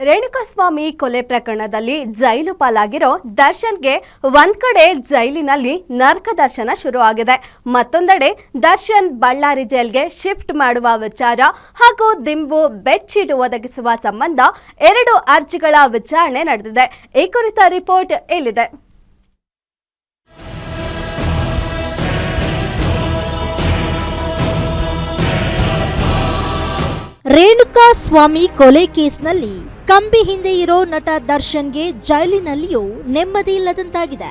ರೇಣುಕಾಸ್ವಾಮಿ ಕೊಲೆ ಪ್ರಕರಣದಲ್ಲಿ ಜೈಲು ಪಾಲಾಗಿರೋ ದರ್ಶನ್ಗೆ ಒಂದ್ ಕಡೆ ಜೈಲಿನಲ್ಲಿ ನರ್ಕ ದರ್ಶನ ಶುರು ಆಗಿದೆ ಮತ್ತೊಂದೆಡೆ ದರ್ಶನ್ ಬಳ್ಳಾರಿ ಜೈಲ್ಗೆ ಶಿಫ್ಟ್ ಮಾಡುವ ವಿಚಾರ ಹಾಗೂ ದಿಂಬು ಬೆಡ್ಶೀಟ್ ಒದಗಿಸುವ ಸಂಬಂಧ ಎರಡು ಅರ್ಜಿಗಳ ವಿಚಾರಣೆ ನಡೆದಿದೆ. ಈ ಕುರಿತ ರಿಪೋರ್ಟ್ ಇಲ್ಲಿದೆ. ರೇಣುಕಾ ಸ್ವಾಮಿ ಕೊಲೆ ಕೇಸ್ನಲ್ಲಿ ಕಂಬಿ ಹಿಂದೆ ಇರೋ ನಟ ದರ್ಶನ್ಗೆ ಜೈಲಿನಲ್ಲಿಯೂ ನೆಮ್ಮದಿ ಇಲ್ಲದಂತಾಗಿದೆ.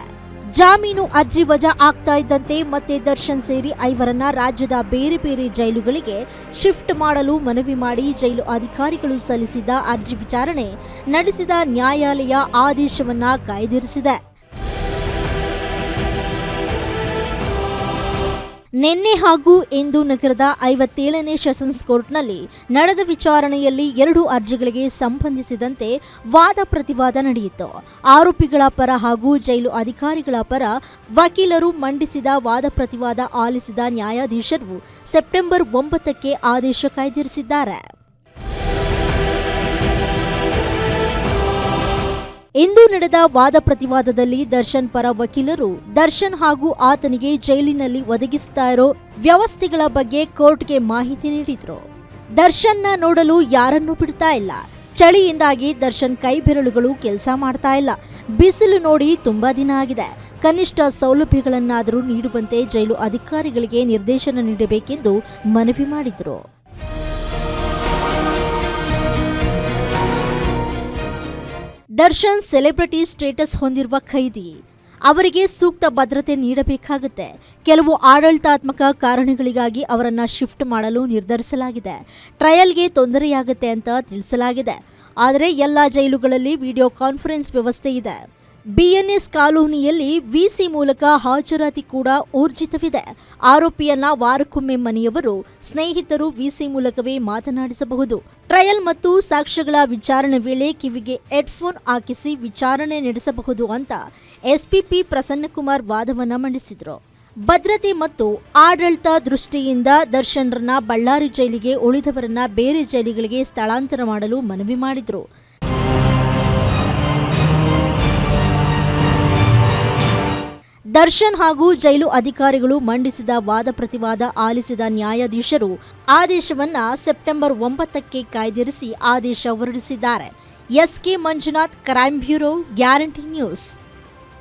ಜಾಮೀನು ಅರ್ಜಿ ವಜಾ ಆಗ್ತಾ ಇದ್ದಂತೆ ಮತ್ತೆ ದರ್ಶನ್ ಸೇರಿ ಐವರನ್ನ ರಾಜ್ಯದ ಬೇರೆ ಬೇರೆ ಜೈಲುಗಳಿಗೆ ಶಿಫ್ಟ್ ಮಾಡಲು ಮನವಿ ಮಾಡಿ ಜೈಲು ಅಧಿಕಾರಿಗಳು ಸಲ್ಲಿಸಿದ ಅರ್ಜಿ ವಿಚಾರಣೆ ನಡೆಸಿದ ನ್ಯಾಯಾಲಯ ಆದೇಶವನ್ನ ಕಾಯ್ದಿರಿಸಿದೆ. ನಿನ್ನೆ ಹಾಗೂ ಇಂದು ನಗರದ ಐವತ್ತೇಳನೇ ಸೆಷನ್ಸ್ ಕೋರ್ಟ್ನಲ್ಲಿ ನಡೆದ ವಿಚಾರಣೆಯಲ್ಲಿ ಎರಡು ಅರ್ಜಿಗಳಿಗೆ ಸಂಬಂಧಿಸಿದಂತೆ ವಾದ ಪ್ರತಿವಾದ ನಡೆಯಿತು. ಆರೋಪಿಗಳ ಪರ ಹಾಗೂ ಜೈಲು ಅಧಿಕಾರಿಗಳ ಪರ ವಕೀಲರು ಮಂಡಿಸಿದ ವಾದ ಪ್ರತಿವಾದ ಆಲಿಸಿದ ನ್ಯಾಯಾಧೀಶರು ಸೆಪ್ಟೆಂಬರ್ ಒಂಬತ್ತಕ್ಕೆ ಆದೇಶ ಕಾಯ್ದಿರಿಸಿದ್ದಾರೆ. ಇಂದು ನಡೆದ ವಾದ ಪ್ರತಿವಾದದಲ್ಲಿ ದರ್ಶನ್ ಪರ ವಕೀಲರು ದರ್ಶನ್ ಹಾಗೂ ಆತನಿಗೆ ಜೈಲಿನಲ್ಲಿ ಒದಗಿಸ್ತಾ ಇರೋ ವ್ಯವಸ್ಥೆಗಳ ಬಗ್ಗೆ ಕೋರ್ಟ್ಗೆ ಮಾಹಿತಿ ನೀಡಿದ್ರು. ದರ್ಶನ್ನ ನೋಡಲು ಯಾರನ್ನೂ ಬಿಡ್ತಾ ಇಲ್ಲ. ಚಳಿಯಿಂದಾಗಿ ದರ್ಶನ್ ಕೈ ಬೆರಳುಗಳು ಕೆಲಸ ಮಾಡ್ತಾ ಇಲ್ಲ. ಬಿಸಿಲು ನೋಡಿ ತುಂಬಾ ದಿನ ಆಗಿದೆ. ಕನಿಷ್ಠ ಸೌಲಭ್ಯಗಳನ್ನಾದರೂ ನೀಡುವಂತೆ ಜೈಲು ಅಧಿಕಾರಿಗಳಿಗೆ ನಿರ್ದೇಶನ ನೀಡಬೇಕೆಂದು ಮನವಿ ಮಾಡಿದ್ರು. ದರ್ಶನ್ ಸೆಲೆಬ್ರಿಟಿ ಸ್ಟೇಟಸ್ ಹೊಂದಿರುವ ಖೈದಿ. ಅವರಿಗೆ ಸೂಕ್ತ ಭದ್ರತೆ ನೀಡಬೇಕಾಗುತ್ತೆ. ಕೆಲವು ಆಡಳಿತಾತ್ಮಕ ಕಾರಣಗಳಿಗಾಗಿ ಅವರನ್ನು ಶಿಫ್ಟ್ ಮಾಡಲು ನಿರ್ಧರಿಸಲಾಗಿದೆ. ಟ್ರಯಲ್ಗೆ ತೊಂದರೆಯಾಗುತ್ತೆ ಅಂತ ತಿಳಿಸಲಾಗಿದೆ. ಆದರೆ ಎಲ್ಲ ಜೈಲುಗಳಲ್ಲಿ ವಿಡಿಯೋ ಕಾನ್ಫರೆನ್ಸ್ ವ್ಯವಸ್ಥೆ ಇದೆ. ಬಿಎನ್ಎಸ್ ಕಾಲೋನಿಯಲ್ಲಿ ವಿಸಿ ಮೂಲಕ ಹಾಜರಾತಿ ಕೂಡ ಊರ್ಜಿತವಿದೆ. ಆರೋಪಿಯನ್ನ ವಾರಕ್ಕೊಮ್ಮೆ ಮನೆಯವರು ಸ್ನೇಹಿತರು ವಿಸಿ ಮೂಲಕವೇ ಮಾತನಾಡಿಸಬಹುದು. ಟ್ರಯಲ್ ಮತ್ತು ಸಾಕ್ಷ್ಯಗಳ ವಿಚಾರಣೆ ವೇಳೆ ಕಿವಿಗೆ ಹೆಡ್ಫೋನ್ ಹಾಕಿಸಿ ವಿಚಾರಣೆ ನಡೆಸಬಹುದು ಅಂತ ಎಸ್ಪಿಪಿ ಪ್ರಸನ್ನಕುಮಾರ್ ವಾದವನ್ನ ಮಂಡಿಸಿದರು. ಭದ್ರತೆ ಮತ್ತು ಆಡಳಿತ ದೃಷ್ಟಿಯಿಂದ ದರ್ಶನ್ರನ್ನ ಬಳ್ಳಾರಿ ಜೈಲಿಗೆ ಉಳಿದವರನ್ನ ಬೇರೆ ಜೈಲುಗಳಿಗೆ ಸ್ಥಳಾಂತರ ಮಾಡಲು ಮನವಿ ಮಾಡಿದ್ರು. ದರ್ಶನ್ ಹಾಗೂ ಜೈಲು ಅಧಿಕಾರಿಗಳು ಮಂಡಿಸಿದ ವಾದ ಪ್ರತಿವಾದ ಆಲಿಸಿದ ನ್ಯಾಯಾಧೀಶರು ಆದೇಶವನ್ನ ಸೆಪ್ಟೆಂಬರ್ ಒಂಬತ್ತಕ್ಕೆ ಕಾಯ್ದಿರಿಸಿ ಆದೇಶ ಹೊರಡಿಸಿದ್ದಾರೆ. S K Manjunath crime bureau, guarantee news.